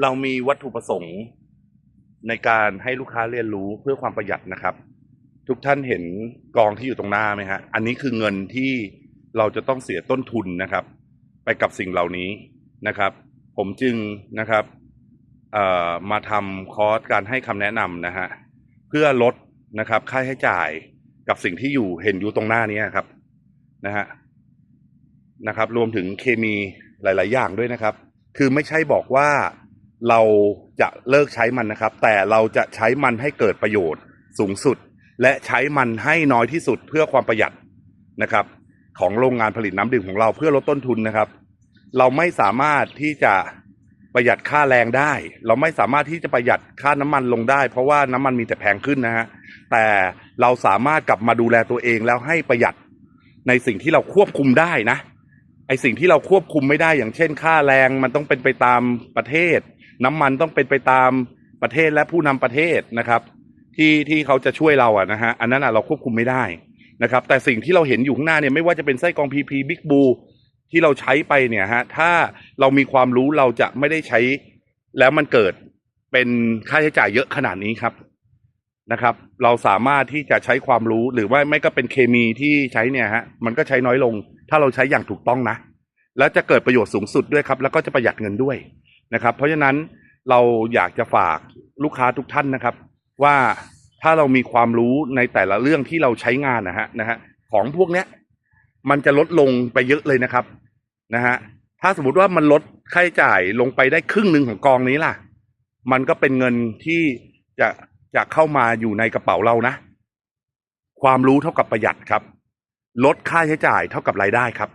เรามีวัตถุประสงค์ในการให้ลูกค้าเรียนรู้เพื่อความประหยัดนะครับ ทุกท่านเห็นกองที่อยู่ตรงหน้าไหมฮะอันนี้คือเงินที่เราจะต้องเสียต้นทุนนะครับ ไปกับสิ่งเหล่านี้นะครับ ผมจึงนะครับมาทำคอร์สการให้คำแนะนำนะฮะเพื่อลดนะครับ ค่าใช้จ่ายกับสิ่งที่อยู่เห็นอยู่ตรงหน้านี้ครับนะฮะนะครับ รวมถึงเคมีหลาย ๆ อย่างด้วยนะครับ คือไม่ใช่บอกว่า เราจะเลิกใช้มันนะครับ แต่เราจะใช้มันให้เกิดประโยชน์สูงสุด และใช้มันให้น้อยที่สุดเพื่อความประหยัดนะครับ ของโรงงานผลิตน้ำดื่มของเราเพื่อลดต้นทุนนะครับ เราไม่สามารถที่จะประหยัดค่าแรงได้ เราไม่สามารถที่จะประหยัดค่าน้ำมันลงได้ เพราะว่าน้ำมันมีแต่แพงขึ้นนะฮะแต่เราสามารถกลับมาดูแลตัวเองแล้วให้ประหยัดในสิ่งที่เราควบคุมได้นะไอสิ่งที่เราควบคุมไม่ได้อย่างเช่น ค่าแรงมันต้องเป็นไปตามประเทศ น้ำมันต้องเป็นไปตามประเทศและผู้นำประเทศนะครับ ที่ที่เขาจะช่วยเราอะนะฮะอันนั้นอะเราควบคุมไม่ได้นะครับ แต่สิ่งที่เราเห็นอยู่ข้างหน้าเนี่ยไม่ว่าจะเป็นไส้กรองพีพีบิ๊กบูที่เราใช้ไปเนี่ยฮะถ้าเรามีความรู้เราจะไม่ได้ใช้ แล้วมันเกิดเป็นค่าใช้จ่ายเยอะขนาดนี้ครับนะครับ เราสามารถที่จะใช้ความรู้หรือว่าไม่ก็เป็นเคมีที่ใช้เนี่ยฮะมันก็ใช้น้อยลง ถ้าเราใช้อย่างถูกต้องนะ แล้วจะเกิดประโยชน์สูงสุดด้วยครับ แล้วก็จะประหยัดเงินด้วย นะครับ เพราะฉะนั้นเราอยากจะฝากลูกค้าทุกท่านนะครับ ว่าถ้าเรามีความรู้ในแต่ละเรื่องที่เราใช้งานนะฮะนะฮะของพวกเนี้ยมันจะลดลงไปเยอะเลยนะครับนะฮะถ้าสมมติว่ามันลดค่าใช้จ่ายลงไปได้ครึ่งหนึ่งของกองนี้ล่ะ มันก็เป็นเงินที่จะจะเข้ามาอยู่ในกระเป๋าเรานะ ความรู้เท่ากับประหยัดครับ ลดค่าใช้จ่ายเท่ากับรายได้ครับ